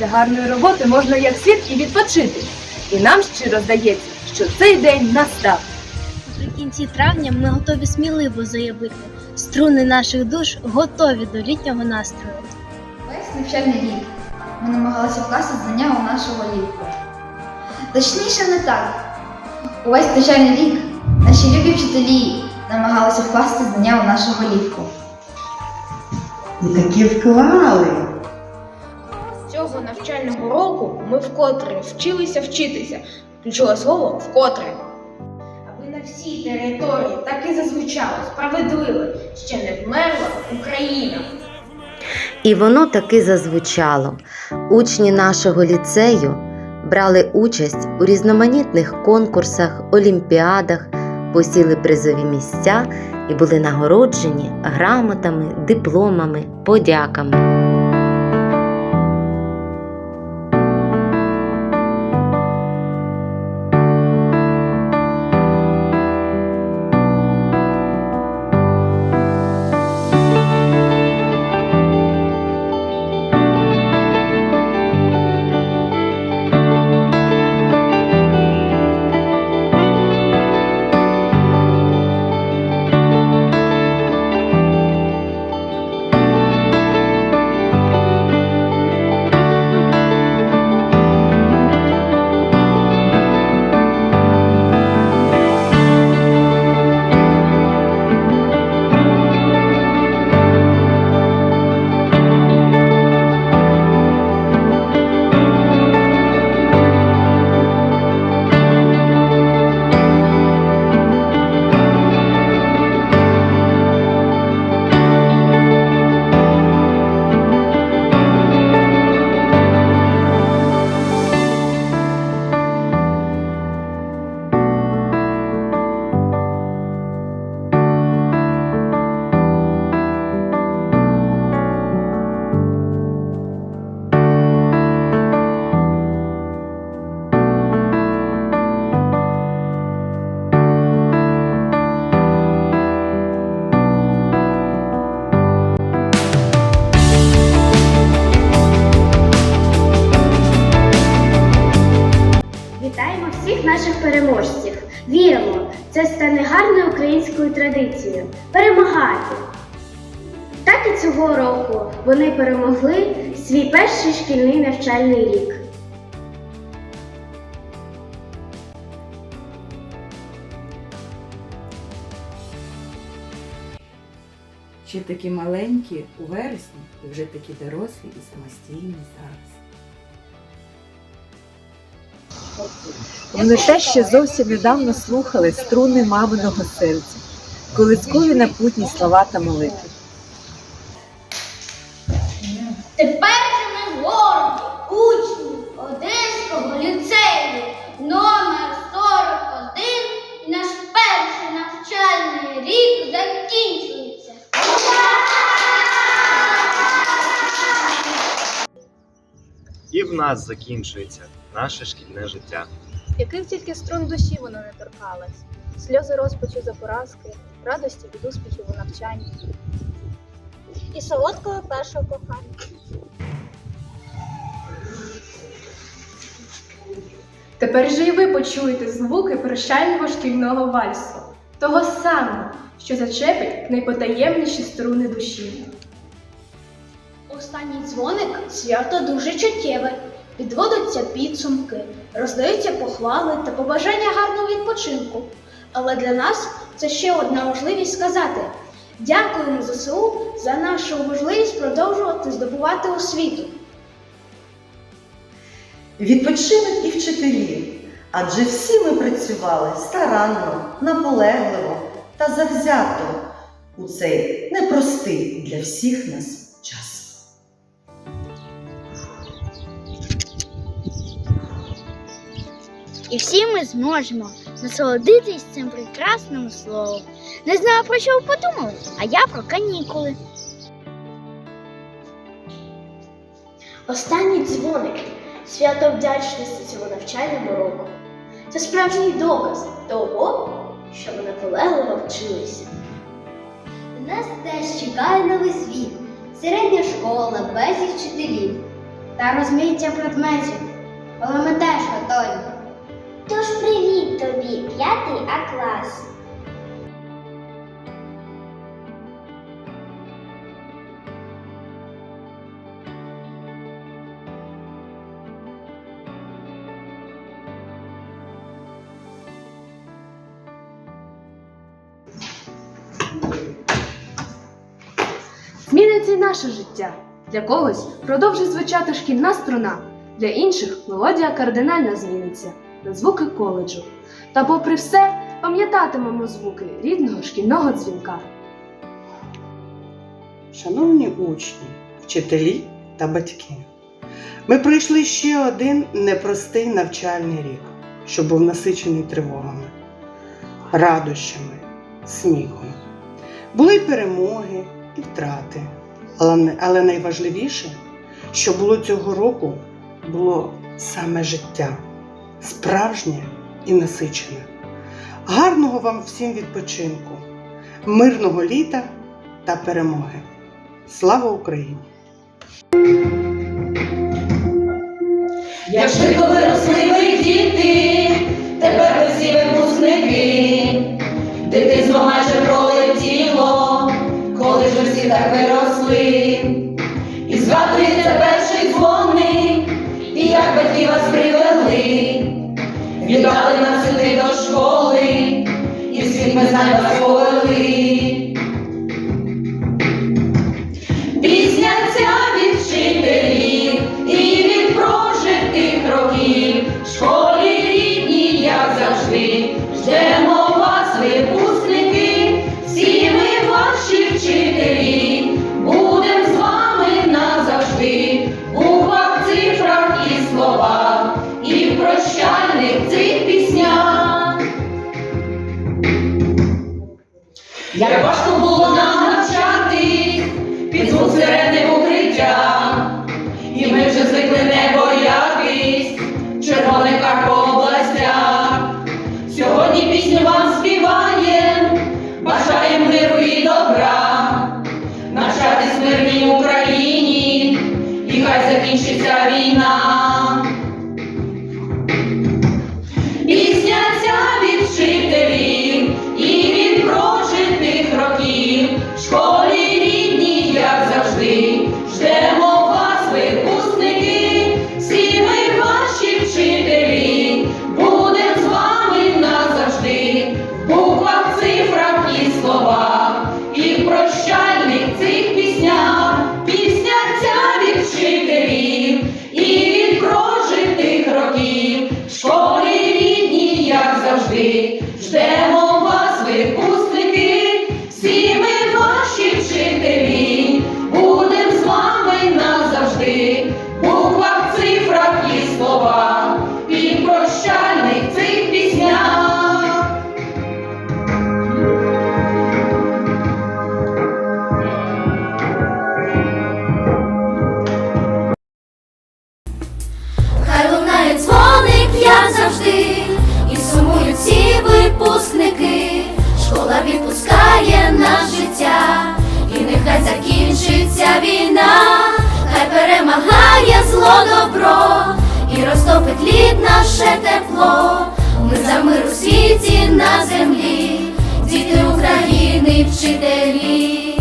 Після гарної роботи можна як слід і відпочити. І нам щиро здається, що цей день настав. Наприкінці травня ми готові сміливо заявити, струни наших душ готові до літнього настрою. Весь навчальний рік ми намагалися вкласти знання у нашу голівку. Точніше, не так. Увесь навчальний рік наші любі вчителі намагалися вкласти знання у нашу голівку. І таки вклали. Навчального року ми вкотре вчилися вчитися. Ключове слово вкотре. Аби на всій території так і зазвучало справедливо, ще не вмерла Україна. І воно таки зазвучало. Учні нашого ліцею брали участь у різноманітних конкурсах, олімпіадах, посіли призові місця і були нагороджені грамотами, дипломами, подяками. Віримо, це стане гарною українською традицією. Перемагати! Так і цього року вони перемогли свій перший шкільний навчальний рік. Ще такі маленькі у вересні, і вже такі дорослі і самостійні зараз. Вони те ще зовсім недавно слухали струни маминого серця, колискові напутні слова та молитви. Тепер же ми горді, учні Одеського ліцею в нас закінчується наше шкільне життя. Яких тільки струн душі вона не торкалась, сльози розпачу за поразки, радості від успіхів у навчанні. І солодкого першого кохання. Тепер же і ви почуєте звуки прощального шкільного вальсу, того самого, що зачепить найпотаємніші струни душі. Останній дзвоник свято дуже чуттєве. Підводяться підсумки, роздаються похвали та побажання гарного відпочинку. Але для нас це ще одна можливість сказати дякуємо ЗСУ за нашу можливість продовжувати здобувати освіту. Відпочинуть і вчителі, адже всі ми працювали старанно, наполегливо та завзято у цей непростий для всіх нас І всі ми зможемо насолодитись цим прекрасним словом. Не знаю, про що ви подумали, а я про канікули. Останній дзвоник свято вдячності цього навчального року. Це справжній доказ того, що ми наполегливо вчилися. Нас теж чекає новий світ, середня школа, безліч вчителів. та розмаїття предметів. Але ми теж готові. Тож привіт тобі, п'ятий А клас. Зміниться й наше життя. Для когось продовжить звучати шкільна струна, для інших мелодія кардинально зміниться на звуки коледжу. Та попри все пам'ятатимемо звуки рідного шкільного дзвінка. Шановні учні, вчителі та батьки, ми пройшли ще один непростий навчальний рік, що був насичений тривогами, радощами, сміхом. Були перемоги, і втрати. Але найважливіше, що було цього року, було саме життя, справжнє і насичене. Гарного вам всім відпочинку, мирного літа та перемоги! Слава Україні! Як швидко виросли ви діти, тепер ви всі випускники, дитинство майже пролетіло, коли ж ви всі так виросли, віддали нам сюди до школи, і світ ми повели. Хай закінчиться війна. ждемо Перемагає зло добро, і розтопить лід наше тепло. Ми за мир у світі на землі, діти України, вчителі.